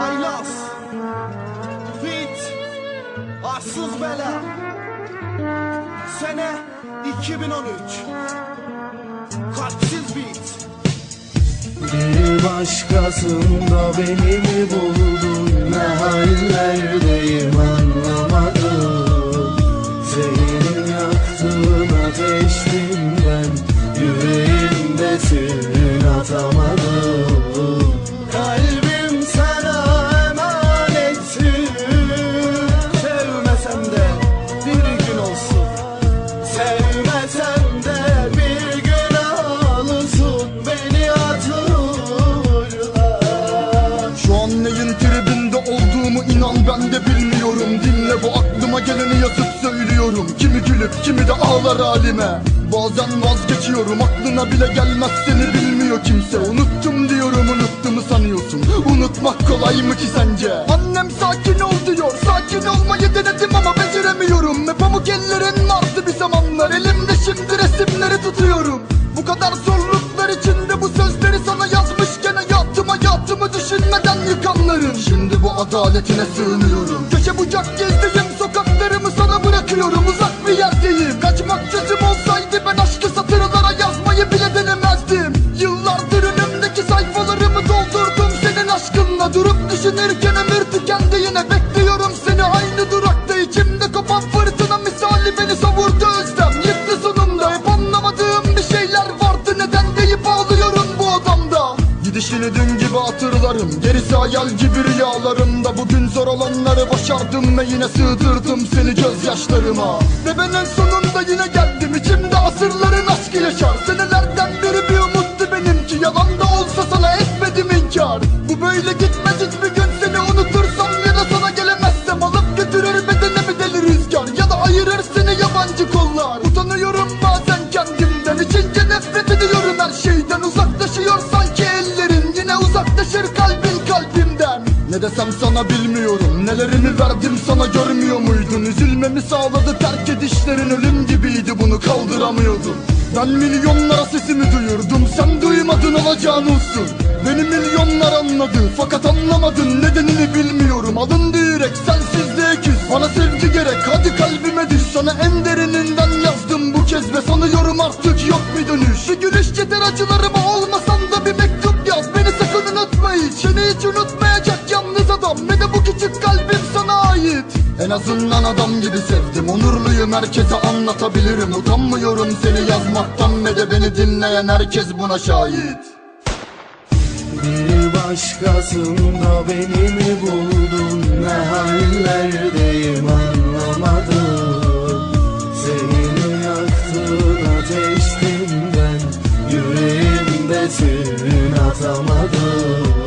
Aylas Fit Arsız Bela. Sene 2013 Kalpsiz Beat Bir başkasında beni mi buldun? Ne hallerdeyim anlamadım. Senin yaktığın ateştim ben Yüreğimdesin atamadım Kalbim sana emanettir Sevmesem de bir gün olsun. Sevmesem de bir gün ağlasın Beni hatırla Şu an neyin olduğumu inan ben bilmiyorum. Dinle bu aklıma geleni yazıp söylüyorum. Kimi gülüp kimi de ağlar halime Bazen vazgeçiyorum aklına bile gelmez. Seni bilmiyor kimse. Unuttum diyorum unuttuğumu sanıyorsun. Unutmak kolay mı ki sence? Annem sakin ol diyor. Sakin olmayı denedim ama beceremiyorum. Ve pamuk ellerin vardı bir zamanlar. Elimde şimdi resimleri tutuyorum. Bu kadar zorluklar içinde bu sözleri sana yazmışken Hayatıma hayatımı düşünmeden yıkanların Şimdi bu adaletine sığınıyorum. Köşe bucak gezdiğim Düşünürken ömür tükendi yine bekliyorum seni. Aynı durakta içimde kopan fırtına misali beni savurdu özlem. Yıktı sonunda hep anlamadığım bir şeyler vardı. Neden deyip ağlıyorum bu odamda Gidişini dün gibi hatırlarım Gerisi hayal gibi rüyalarımda. Bugün zor olanları başardım ve yine sığdırdım seni gözyaşlarıma. Ve ben en sonunda yine geldim içimde asırların aşkı yaşar. Senelerden beri bir umuttu benimki Yalan da olsa sana etmedim inkar. Bu böyle gitmez Ne desem sana bilmiyorum. Nelerimi verdim sana görmüyor muydun? Üzülmemi sağladı terk edişlerin Ölüm gibiydi. Bunu kaldıramıyordum. Ben milyonlara sesimi duyurdum. Sen duymadın olacağın olsun. Beni milyonlar anladı Fakat anlamadın nedenini bilmiyorum. Alındı yürek sensizliğe küs. Bana sevgi gerek hadi kalbime düş. Sana en derininden yazdım bu kez Ve sanıyorum artık yok bir dönüş. Bir gülüş yeter acılarıma olmasan da bir mektup yaz. Beni sakın unutma hiç Seni hiç unutmayacak adam Ne de bu küçük kalbim sana ait. En azından adam gibi sevdim Onurluyum herkese anlatabilirim. Utanmıyorum seni yazmaktan Ve de beni dinleyen herkes buna şahit. Bir başkasında beni mi buldun? Ne hallerdeyim anlamadım. Senin yaktığın ateştim ben Yüreğimdesin atamadım